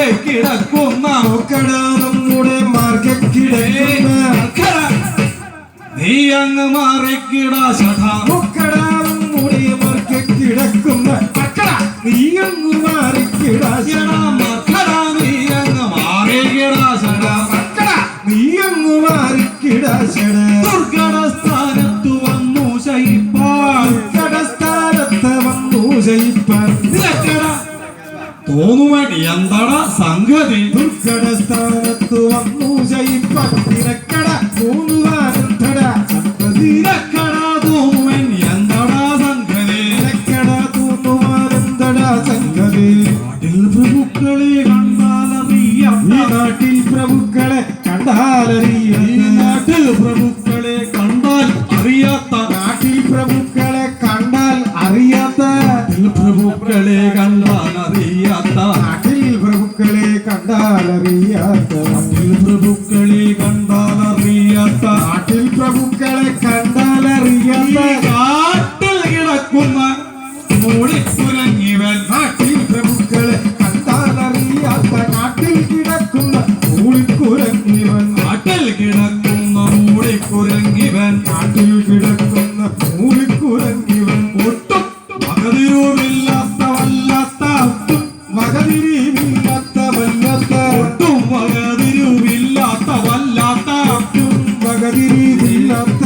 മാർഗെ കിടക്കുന്ന നോക്കട നമ്മുടെ മാർഗക്കിടക്കുന്ന നീ അങ്ങ് മാറിക്കിടാ ശഠാ നോക്കട നമ്മുടെ മാർഗക്കിടക്കുന്ന മക്കള. നീ അങ്ങ് മാറിക്കിടാശ എടാ മക്കളാ നീ അങ്ങ് മാറിക്കിടാ ശഠാ മക്കള നീ അങ്ങ് തോന്നുവേണ്ടി എന്താടാ സംഗതി? ദുർഘടസ്ഥാനത്ത് വന്നു ജയിപ്പാൻ നിനക്കെടാ തോന്നുവൻ എന്താടാ സംഗതി? നിനക്കട തോന്നുവാനെന്തട സംഗതി. നാട്ടിൽ പ്രഭുക്കളെ കണ്ടാലറിയാം ഈ നാട്ടിൽ പ്രഭുക്കളെ ഈ കണ്ടാലറിയാം നാട്ടിൽ പ്രഭുക്കളെ കണ്ടാൽ അറിയാത്ത നാട്ടിൽ പ്രഭുക്കളെ കണ്ടാൽ അറിയാത്ത പ്രഭുക്കളെ കണ്ടാൽ നാട്ടിൽ പ്രഭുക്കളെ കണ്ടാലറിയാത്ത നാട്ടിൽ പ്രഭുക്കളെ കണ്ടാലറിയാത്ത നാട്ടിൽ പ്രഭുക്കളെ കണ്ടാലറിയാത്ത കാട്ടിൽ കിടക്കുന്ന മൂളിക്കുരങ്ങിവൻ നാട്ടിൽ പ്രഭുക്കളെ കണ്ടാലറിയാത്ത നാട്ടിൽ കിടക്കുന്ന ഊളിക്കുരങ്ങിവൻ കാട്ടിൽ കിടക്കുന്ന മൂളിക്കുരങ്ങിവൻ നാട്ടിൽ കിടക്കുന്ന ഊളിക്കുരങ്ങിവൻ ഒട്ടും മകതിരിമില്ലാത്ത വല്ലാത്ത മകതിരുവില്ലാത്ത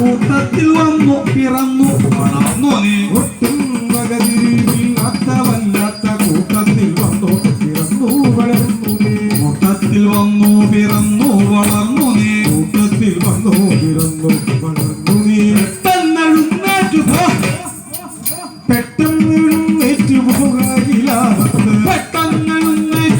കൂട്ടത്തിൽ വന്നു പിറന്നു വളർന്നു നീ ഒട്ടും മകതിരിമില്ലാത്ത വല്ലാത്ത കൂട്ടത്തിൽ വന്നു പിറന്നു വളർന്നു നീ കൂട്ടത്തിൽ വന്നു പിറന്നു വളർന്നു നീ കൂട്ടത്തിൽ വന്നു പിറന്നു വളർന്നു നീ പെട്ടെന്നെഴുന്നേറ്റു പെട്ടെന്ന്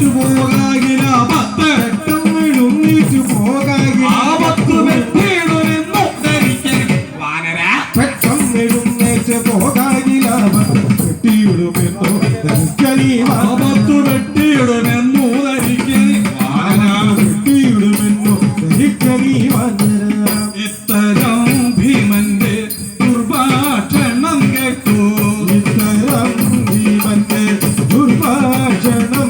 പെട്ടെന്നെഴുന്നേറ്റു പോകാകില പത്ത് പെട്ടെന്ന് എഴുന്നേറ്റ് പോകാകില ആപത്ത് വെട്ടിയിടുമെന്നു ധരിക്കരുത്. വാനര. പെട്ടെന്ന് എഴുന്നേറ്റ് പോകാകിലാപത്ത് കെട്ടിയിടുമെന്നോ ധരിക്കലീവാ ആപത്ത് വെട്ടിയിടുമെന്നു കെട്ടിയിടുമെന്നോ ധരിക്കലീവാ ഇത്തരം ഭീമന്റെ ദുർഭാഷണം കേട്ടു. ഇത്തരം ഭീമന്റെ ദുർഭാഷണം